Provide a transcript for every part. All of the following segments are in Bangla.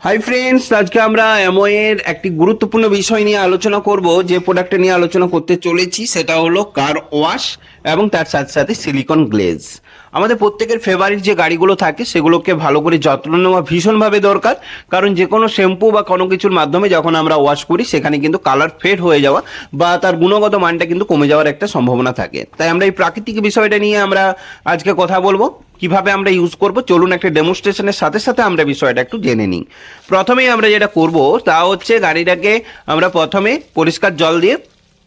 হাই ফ্রেন্ডস আজকে আমরা এমওয়ের একটি গুরুত্বপূর্ণ বিষয় নিয়ে আলোচনা করব, যে প্রোডাক্টটা নিয়ে আলোচনা করতে চলেছি, সেটা হলো কার ওয়াশ এবং তার সাথে সাথে সিলিকন গ্লেজ আমাদের প্রত্যেকের ফেভারিট যে গাড়িগুলো থাকে সেগুলোকে ভালো করে যত্ন নেওয়া ভীষণভাবে দরকার। কারণ যে কোনো শ্যাম্পু বা কোনো কিছুর মাধ্যমে যখন আমরা ওয়াশ করি, সেখানে কিন্তু কালার ফেড হয়ে যাওয়া বা তার গুণগত মানটা কিন্তু কমে যাওয়ার একটা সম্ভাবনা থাকে। তাই আমরা এই প্রাকৃতিক বিষয়টা নিয়ে আমরা আজকে কথা বলব। কীভাবে আমরা ইউজ করব? চলুন একটা ডেমনস্ট্রেশনের সাথে সাথে আমরা বিষয়টা একটু জেনে নিই। প্রথমেই আমরা যেটা করব, তা হচ্ছে গাড়িটাকে আমরা প্রথমে পরিষ্কার জল দিয়ে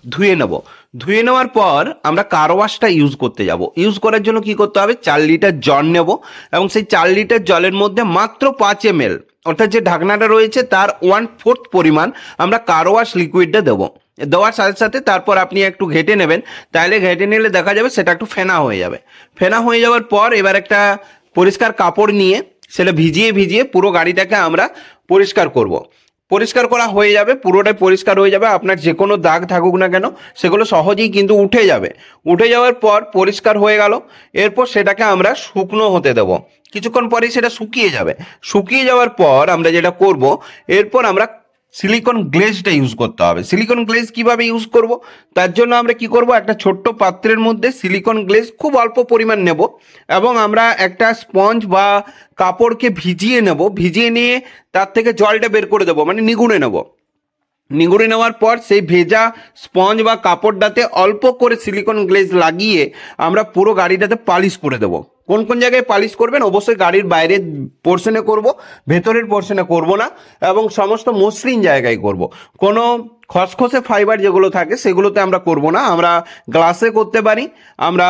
ধুয়ে নেব। ধুয়ে নেওয়ার পর আমরা কার ওয়াশটা ইউজ করতে যাব। ইউজ করার জন্য কি করতে হবে? চার লিটার জল নেব এবং সেই চার লিটার জলের মধ্যে মাত্র পাঁচ এম এল অর্থাৎ যে ঢাকনাটা রয়েছে তার ওয়ান ফোর্থ পরিমাণ আমরা কার ওয়াশ লিকুইডটা দেবো। দেওয়ার সাথে সাথে তারপর আপনি একটু ঘেটে নেবেন, তাহলে ঘেটে নিলে দেখা যাবে সেটা একটু ফেনা হয়ে যাবে। ফেনা হয়ে যাওয়ার পর এবার একটা পরিষ্কার কাপড় নিয়ে, সেটা ভিজিয়ে ভিজিয়ে পুরো গাড়িটাকে আমরা পরিষ্কার করব। পরিষ্কার করা হয়ে যাবে, পুরোটাই পরিষ্কার হয়ে যাবে, আপনার যে কোনো দাগ থাকুক না কেন, সেগুলো সহজেই কিন্তু উঠে যাবে। উঠে যাওয়ার পর পরিষ্কার হয়ে গেল, এরপর সেটাকে আমরা শুকনো হতে দেব। কিছুক্ষণ পরেই সেটা শুকিয়ে যাবে। শুকিয়ে যাওয়ার পর আমরা যেটা করব, এরপর আমরা সিলিকন গ্লেজটা ইউজ করতে হবে। সিলিকন গ্লেজ কীভাবে ইউজ করব? তার জন্য আমরা কি করব? একটা ছোট্ট পাত্রের মধ্যে সিলিকন গ্লেজ খুব অল্প পরিমাণ নেব এবং আমরা একটা স্পঞ্জ বা কাপড়কে ভিজিয়ে নেব। ভিজিয়ে নিয়ে তার থেকে জলটা বের করে দেবো মানে নিগুড়ে নেব। নিগুড়ে নেওয়ার পর সেই ভেজা স্পঞ্জ বা কাপড়টাতে অল্প করে সিলিকন গ্লেজ লাগিয়ে আমরা পুরো গাড়িটাতে পালিশ করে দেবো। কোন কোন জায়গায় পালিশ করবেন, অবশ্যই গাড়ির বাইরের পোর্শনে করব, ভেতরের পোর্শনে করব না, এবং সমস্ত মসৃণ জায়গায় করব। কোনো খসখসে ফাইবার যেগুলো থাকে, সেগুলোতে আমরা করব না। আমরা গ্লাসে করতে পারি, আমরা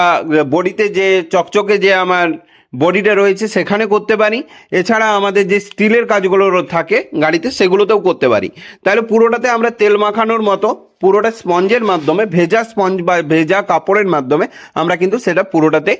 বডিতে যে চকচকে যে আমার বডিটা রয়েছে, সেখানে করতে পারি। এছাড়া আমাদের যে স্টিলের কাজগুলো থাকে গাড়িতে, সেগুলোতেও করতে পারি। তাহলে পুরোটাতে আমরা তেল মাখানোর মতো, পুরোটা স্পঞ্জের মাধ্যমে, ভেজা স্পঞ্জ বা ভেজা কাপড়ের মাধ্যমে, আমরা কিন্তু সেটা পুরোটাতে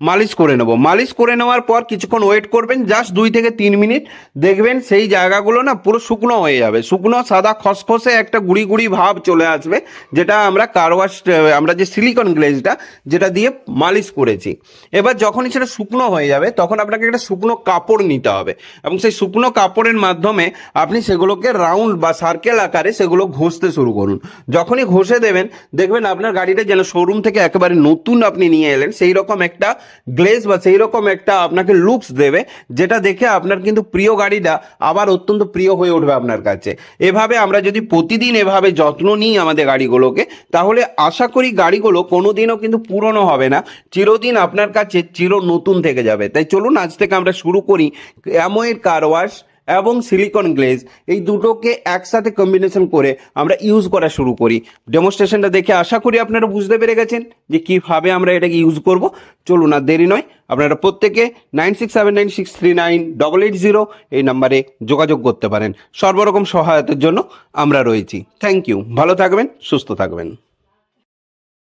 মালিশ করে নেব। মালিশ করে নেওয়ার পর কিছুক্ষণ ওয়েট করবেন জাস্ট দুই থেকে তিন মিনিট। দেখবেন সেই জায়গাগুলো না পুরো শুকনো হয়ে যাবে। শুকনো, সাদা, খসখসে একটা গুড়ি গুড়ি ভাব চলে আসবে, যেটা আমরা কারওয়াশ আমরা যে সিলিকন গ্লেজটা যেটা দিয়ে মালিশ করেছি। এবার যখনই সেটা শুকনো হয়ে যাবে, তখন আপনাকে একটা শুকনো কাপড় নিতে হবে। এবং সেই শুকনো কাপড়ের মাধ্যমে আপনি সেগুলোকে রাউন্ড বা সার্কেল আকারে সেগুলো ঘষতে শুরু করুন। যখনই ঘষে দেবেন, দেখবেন আপনার গাড়িটা যেন শোরুম থেকে একেবারে নতুন আপনি নিয়ে এলেন সেই রকম একটা গ্লেজ বা সেই রকম একটা আপনাকে লুকস দেবে, যেটা দেখে আপনার কিন্তু প্রিয় গাড়িটা আবার অত্যন্ত প্রিয় হয়ে উঠবে আপনার কাছে। এভাবে আমরা যদি প্রতিদিন এভাবে যত্ন নিই আমাদের গাড়িগুলোকে, তাহলে আশা করি গাড়িগুলো কোনো দিনও কিন্তু পুরনো হবে না, চিরদিন আপনার কাছে চির নতুন থেকে যাবে। তাই চলুন, আজ থেকে আমরা শুরু করি অ্যামোয়ের কার ওয়াশ এবং সিলিকন গ্লেজ এই দুটোকে একসাথে কম্বিনেশন করে আমরা ইউজ করা শুরু করি। ডেমনস্ট্রেশনটা দেখে আশা করি আপনারা বুঝতে পেরে গেছেন যে কীভাবে আমরা এটাকে ইউজ করব। চলুন আর দেরি নয়, আপনারা প্রত্যেকে nine six seven nine six three nine double eight zero এই নাম্বারে যোগাযোগ করতে পারেন। সর্বরকম সহায়তার জন্য আমরা রয়েছি। থ্যাংক ইউ ভালো থাকবেন, সুস্থ থাকবেন।